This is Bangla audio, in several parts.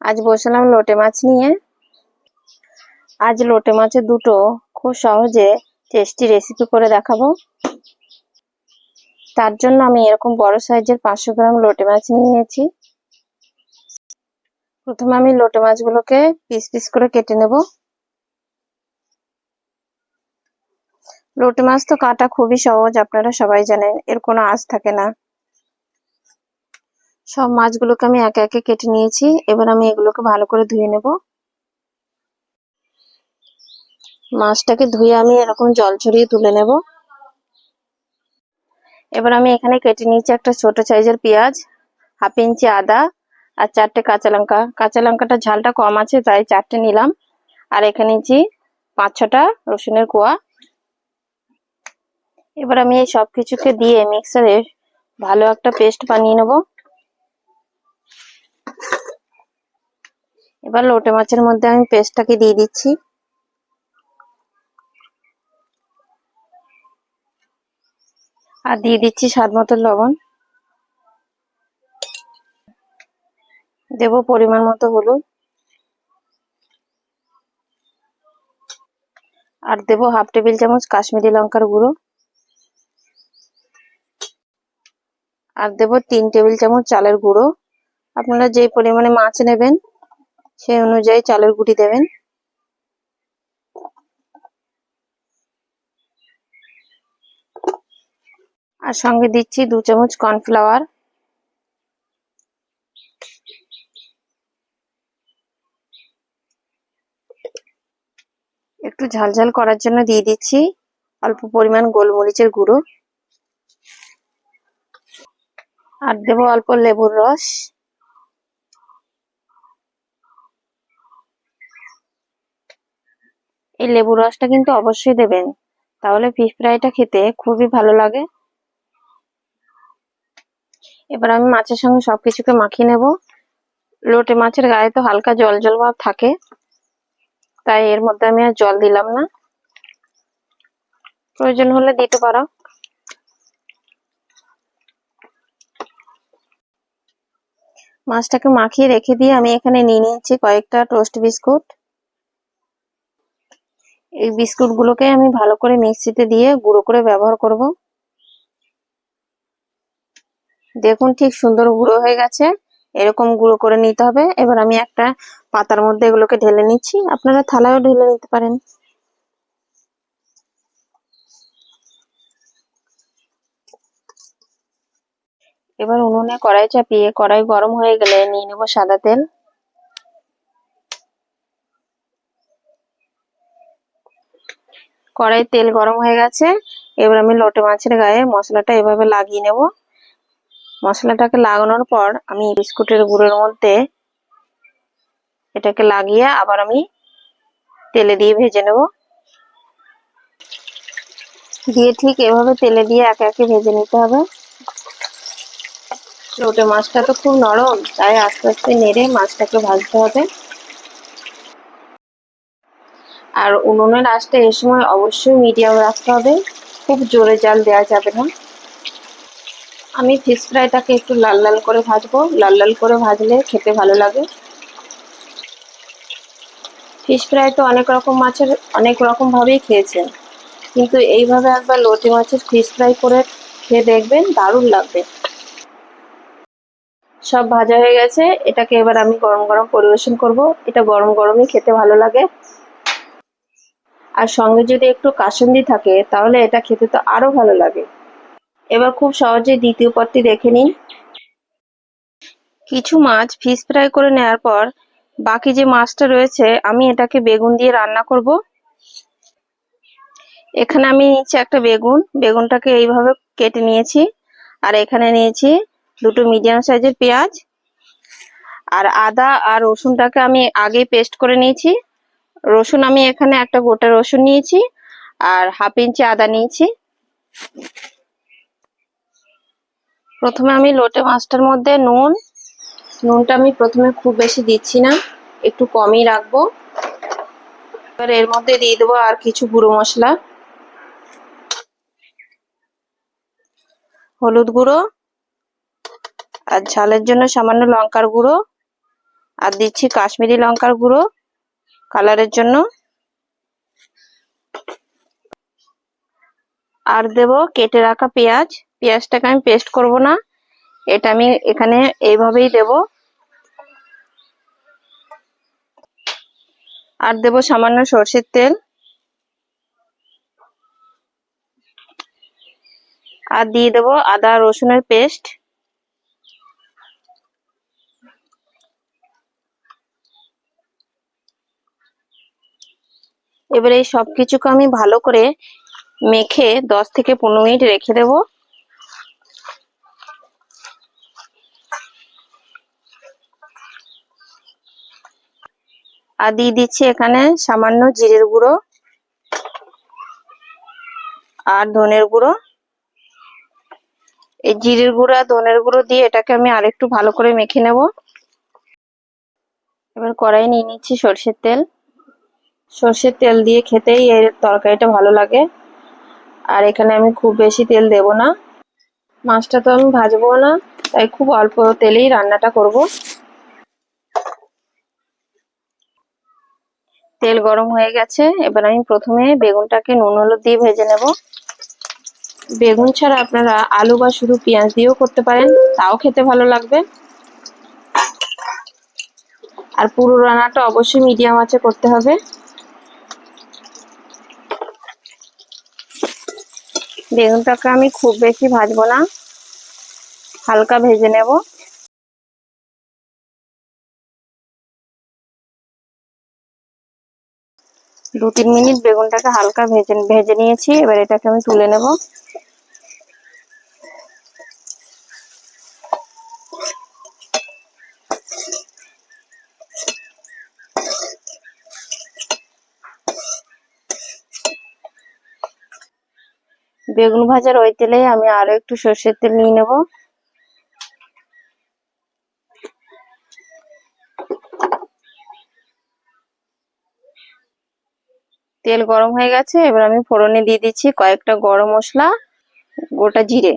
আজ বসলাম লোটে মাছ নিয়ে। আজ লোটে মাছের দুটো খুব সহজে টেস্টি রেসিপি করে দেখাবো। তার জন্য আমি এরকম বড় সাইজের পাঁচশো গ্রাম লোটে মাছ নিয়ে নিয়েছি। প্রথমে আমি লোটে মাছগুলোকে পিস পিস করে কেটে নেব। লোটে মাছ তো কাটা খুবই সহজ, আপনারা সবাই জানেন, এর কোনো আঁচ থাকে না। সব মাছগুলোকে আমি একে একে কেটে নিয়েছি। এবার আমি এগুলোকে ভালো করে ধুয়ে নেব। মাছটাকে ধুয়ে আমি এরকম জল ছড়িয়ে তুলে নেব। এবার আমি এখানে কেটে নিয়েছি একটা ছোট সাইজের পেঁয়াজ, হাফ ইঞ্চি আদা আর চারটে কাঁচা লঙ্কা। কাঁচা লঙ্কাটা ঝালটা কম আছে তাই চারটে নিলাম। আর এখানে নিয়েছি পাঁচ ছটা রসুনের কোয়া। এবার আমি এই সব কিছুকে দিয়ে মিক্সারে ভালো একটা পেস্ট বানিয়ে নেব। এবার লোটে মাছের মধ্যে আমি পেস্টটাকে দিয়ে দিচ্ছি। আর দিয়ে দিচ্ছি স্বাদ মতো লবণ। দেব পরিমাণ মতো হলুদ। আর দেব হাফ টেবিল চামচ কাশ্মীরি লঙ্কার গুঁড়ো। আর দেব তিন টেবিল চামচ চালের গুঁড়ো। আপনারা যে পরিমাণে মাছ নেবেন সেই অনুযায়ী চালের গুঁড়ি দেবেন। আর সঙ্গে দিচ্ছি দু চামচ কর্নফ্লাওয়ার। একটু ঝালঝাল করার জন্য দিয়ে দিচ্ছি অল্প পরিমাণ গোলমরিচের গুঁড়ো। আর দেবো অল্প লেবুর রস। এই লেবুর রসটা কিন্তু অবশ্যই দেবেন। তাহলে ফিশ ফ্রাইটা খেতে খুবই ভালো লাগে। এবার আমি মাছের সঙ্গে সবকিছুকে মাখিয়ে নেব। লোটে মাছের গায়ে তো হালকা জল জল ভাব থাকে, তাই এর মধ্যে আমি আর জল দিলাম না। প্রয়োজন হলে দিতে পারো। মাছটাকে মাখিয়ে রেখে দিয়ে আমি এখানে নিয়ে নিয়েছি কয়েকটা টোস্ট বিস্কুট এই বিস্কুট গুলোকে আমি ভালো করে মিক্সিতে দিয়ে গুঁড়ো করে ব্যবহার করব। দেখুন ঠিক সুন্দর গুঁড়ো হয়ে গেছে। এরকম গুঁড়ো করে নিতে হবে। এবার আমি একটা পাতার মধ্যে এগুলোকে ঢেলে নিচ্ছি। আপনারা থালায়ও ঢেলে নিতে পারেন। এবার উনুনে কড়াই চাপিয়ে, কড়াই গরম হয়ে গেলে নিয়ে নেব সাদা তেল। কড়াই তেল গরম হয়ে গেছে। এবার আমি লোটে মাছের গায়ে মশলাটা এভাবে লাগিয়ে নেব। মশলাটাকে লাগানোর পর আমি বিস্কুটের গুঁড়োর মধ্যে এটাকে লাগিয়ে আবার আমি তেলে দিয়ে ভেজে নেব। দিয়ে ঠিক এভাবে তেলে দিয়ে একে একে ভেজে নিতে হবে। লোটে মাছটা তো খুব নরম, তাই আস্তে আস্তে নেড়ে মাছটাকে ভাজতে হবে। আর উনুনের আঁচটা এ সময় অবশ্যই মিডিয়াম রাখতে হবে। খুব জোরে জাল দেওয়া যাবে না। আমি ফিশ ফ্রাইটাকে একটু লাল লাল করে ভাজবো। লাল লাল করে ভাজলে খেতে ভালো লাগে। ফিশ ফ্রাই তো অনেক রকম মাছের, অনেক রকমভাবেই খেয়েছেন। কিন্তু এইভাবে একবার লোটে মাছের ফিশ ফ্রাই করে খেয়ে দেখবেন, দারুণ লাগবে। সব ভাজা হয়ে গেছে। এটাকে এবার আমি গরম গরম পরিবেশন করব। এটা গরম গরমই খেতে ভালো লাগে। আর সঙ্গে যদি একটু কাসুন্দি থাকে, তাহলে এটা খেতে তো আরও ভালো লাগে। এবার খুব সহজে দ্বিতীয় পদটি দেখে নিন কিছু মাছ ফিশ ফ্রাই করে নেওয়ার পর বাকি যে মাছটা রয়েছে, আমি এটাকে বেগুন দিয়ে রান্না করব। এখানে আমি নিয়েছি একটা বেগুন। বেগুনটাকে এইভাবে কেটে নিয়েছি। আর এখানে নিয়েছি দুটো মিডিয়াম সাইজের পেঁয়াজ। আর আদা আর রসুনটাকে আমি আগেই পেস্ট করে নিয়েছি। রসুন আমি এখানে একটা গোটা রসুন নিয়েছি আর হাফ ইঞ্চি আদা নিয়েছি। প্রথমে আমি লোটে মাছটার মধ্যে নুন। নুনটা আমি প্রথমে খুব বেশি দিচ্ছি না, একটু কমই রাখব। এবার এর মধ্যে দিয়ে দেবো আর কিছু গুঁড়ো মশলা। হলুদ গুঁড়ো আর ঝালের জন্য সামান্য লঙ্কার গুঁড়ো। আর দিচ্ছি কাশ্মীরি লঙ্কার গুঁড়ো। কালারের জন্য। আর দেব কেটে রাখা পেঁয়াজ। পেঁয়াজটাকে আমি পেস্ট করব না। এটা আমি এখানে এইভাবেই দেব। আর দেব সামান্য সর্ষের তেল। আর দিয়ে দেব আদা রসুনের পেস্ট। এবারে এই সব কিছুকে আমি ভালো করে মেখে দশ থেকে পনেরো মিনিট রেখে দেব। আর দিয়ে দিচ্ছি এখানে সামান্য জিরের গুঁড়ো আর ধনের গুঁড়ো। এই জিরের গুঁড়ো আর ধনের গুঁড়ো দিয়ে এটাকে আমি আরেকটু ভালো করে মেখে নেব। এবার কড়াই নিয়ে নিচ্ছি সর্ষের তেল। সর্ষের তেল দিয়ে খেতেই এর তরকারিটা ভালো লাগে। আর এখানে আমি খুব বেশি তেল দেব না। মাছটা তো আমি ভাজবো না, তাই খুব অল্প তেলেই রান্নাটা করব। তেল গরম হয়ে গেছে, এবার আমি প্রথমে বেগুনটাকে নুন হলুদ দিয়ে ভেজে নেব। বেগুন ছাড়া আপনারা আলু বা শুধু পেঁয়াজ দিয়েও করতে পারেন, তাও খেতে ভালো লাগবে। আর পুরো রান্নাটা অবশ্যই মিডিয়াম আঁচে করতে হবে। বেগুনটাকে আমি খুব বেশি ভাজবো না। হালকা ভেজে নেব। দু তিন মিনিট বেগুনটাকে হালকা ভেজে ভেজে নিয়েছি, এবার এটাকে আমি তুলে নেব। বেগুন ভাজার ওই তেলে আমি আরও একটু সর্ষের তেল নিয়ে নেব। তেল গরম হয়ে গেছে, এবার আমি ফোড়নে দিয়ে দিচ্ছি কয়েকটা গরম মশলা, গোটা জিরে।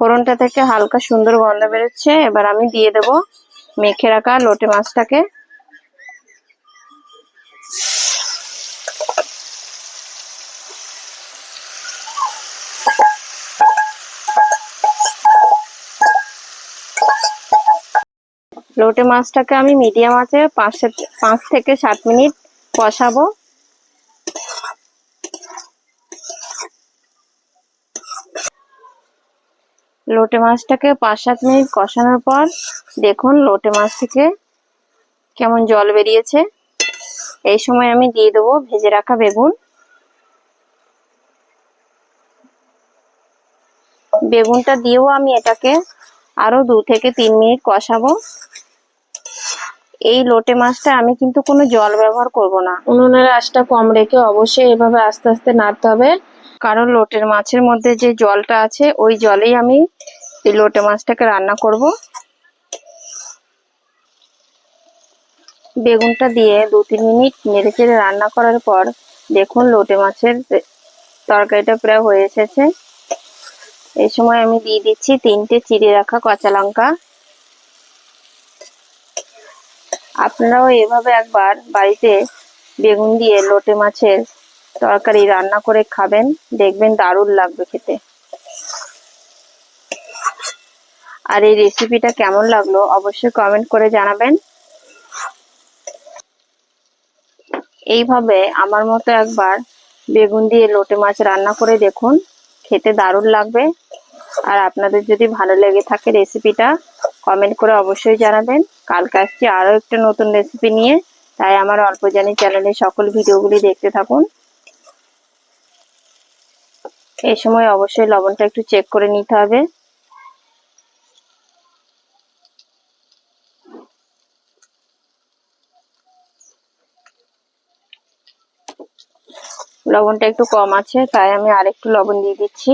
ফোড়নটা থেকে হালকা সুন্দর গন্ধ বেরোচ্ছে। এবার আমি দিয়ে দেব মেখে রাখা লোটে মাছটাকে। লোটে মাছটাকে আমি মিডিয়াম আছে পাঁচ পাঁচ থেকে সাত মিনিট কষাবো। লোটে মাছটাকে পাঁচ সাত মিনিট কষানোর পর দেখুন লোটে মাছ থেকে কেমন জল বেরিয়েছে। এই সময় আমি দিয়ে দেবো ভেজে রাখা বেগুন। বেগুনটা দিয়েও আমি এটাকে আরও দু থেকে তিন মিনিট কষাবো। এই লোটে মাছটা আমি কিন্তু কোনো জল ব্যবহার করব না। উনুনের আঁচটা কম রেখে অবশ্যই এভাবে আস্তে আস্তে নাড়তে হবে। কারণ লোটের মাছের মধ্যে যে জলটা আছে, ওই জলেই আমি এই লোটে মাছটাকে রান্না করব। বেগুনটা দিয়ে দু তিন মিনিট নেড়ে চেড়ে রান্না করার পর দেখুন লোটে মাছের তরকারিটা প্রায় হয়ে এসেছে। এই সময় আমি দিয়ে দিচ্ছি তিনটে চিড়ে রাখা কাঁচা লঙ্কা। আপনারাও এভাবে একবার বাড়িতে বেগুন দিয়ে লোটে মাছের তরকারি রান্না করে খাবেন, দেখবেন দারুণ লাগবে খেতে। আর এই রেসিপিটা কেমন লাগল অবশ্যই কমেন্ট করে জানাবেন। এইভাবে আমার মতো একবার বেগুন দিয়ে লোটে মাছ রান্না করে দেখুন, খেতে দারুণ লাগবে। আর আপনাদের যদি ভালো লেগে থাকে রেসিপিটা কমেন্ট করে অবশ্যই জানাবেন। কালকে আসছি আরও একটা নতুন রেসিপি নিয়ে, তাই আমার অল্প জানি চ্যানেলে সকল ভিডিওগুলি দেখতে থাকুন। এই সময় অবশ্যই লবণটা একটু চেক করে নিতে হবে। লবণটা একটু কম আছে, তাই আমি আরেকটু লবণ দিয়ে দিচ্ছি।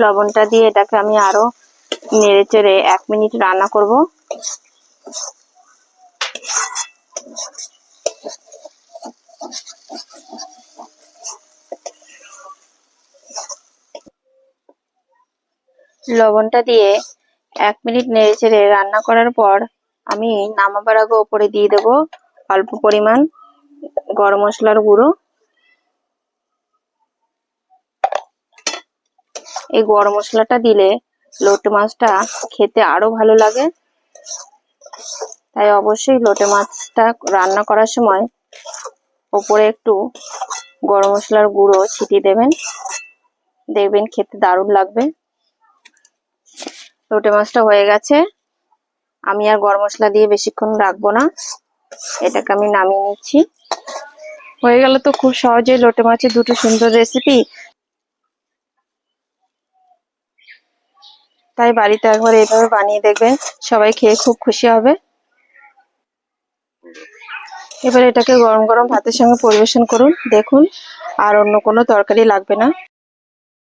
লবণটা দিয়ে এটাকে আমি আরও নেড়ে চেড়ে এক মিনিট রান্না করব। লবণটা দিয়ে এক মিনিট নেড়ে চেড়ে রান্না করার পর আমি নামাবার আগে ওপরে দিয়ে দেব অল্প পরিমাণ গরম মশলার গুঁড়ো। এই গরম মশলাটা দিলে লোটে মাছটা খেতে আরও ভালো লাগে। তাই অবশ্যই লোটে মাছটা রান্না করার সময় ওপরে একটু গরম মশলার গুঁড়ো ছিটিয়ে দেবেন। দেখবেন খেতে দারুণ লাগবে। লোটে মাছটা হয়ে গেছে। আমি আর গরম মশলা দিয়ে বেশিক্ষণ রাখব না। এটাকে আমি নামিয়ে নিচ্ছি। হয়ে গেল তো খুব সহজেই লোটে মাছের দুটো সুন্দর রেসিপি তাই বাড়িতে একবার এইভাবে বানিয়ে দেখবেন, সবাই খেয়ে খুব খুশি হবে। এবার এটাকে গরম গরম ভাতের সঙ্গে পরিবেশন করুন, দেখুন, আর অন্য কোনো তরকারি লাগবে না।